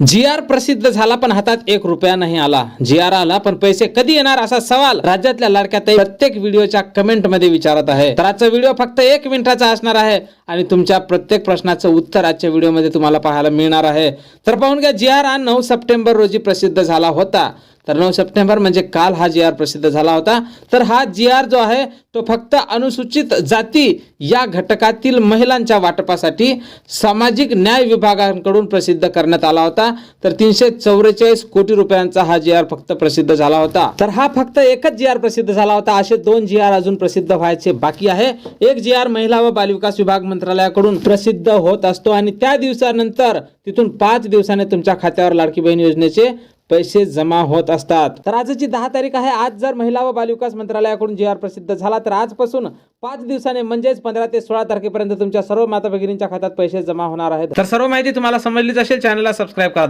जी R प्रसिद्ध झाला पण हातात एक रुपया नाही आला. जी आर आला पण पैसे कधी येणार असा सवाल राज्यातल्या लाडक्या प्रत्येक व्हिडिओच्या कमेंटमध्ये विचारत आहे. तर आजचा व्हिडिओ फक्त एक मिनिटाचा असणार आहे आणि तुमच्या प्रत्येक प्रश्नाचं उत्तर आजच्या व्हिडिओमध्ये तुम्हाला पाहायला मिळणार आहे. तर पाहून घ्या जी आर हा नऊ सप्टेंबर रोजी प्रसिद्ध झाला होता. तर नऊ सप्टेंबर म्हणजे काल हा जी आर प्रसिद्ध झाला होता. तर हा जी आर जो आहे तो फक्त अनुसूचित जाती या घटकातील महिलांच्या वाटपासाठी सामाजिक न्याय विभागांकडून प्रसिद्ध करण्यात आला होता. तर तीनशे चौवेचाळीस कोटी रुपयांचा हा जी आर फक्त प्रसिद्ध झाला होता. तर हा फक्त एकच जी आर प्रसिद्ध झाला होता. असे दोन जी आर अजून प्रसिद्ध व्हायचे बाकी आहे. एक जी आर महिला व बालविकास विभाग मंत्रालयाकडून प्रसिद्ध होत असतो आणि त्या दिवसानंतर तिथून पाच दिवसाने तुमच्या खात्यावर लाडकी बहीण योजनेचे पैसे जमा होत असतात. तर आजची दहा तारीख आहे. आज जर महिला व बालविकास मंत्रालयाकडून जी आर प्रसिद्ध झाला तर आजपासून पाच दिवसाने म्हणजेच पंधरा ते सोळा तारखेपर्यंत तुमच्या सर्व माता भगिनींच्या खात्यात पैसे जमा होणार आहेत. तर सर्व माहिती तुम्हाला समजलीच असेल. चॅनलला सबस्क्राईब करा.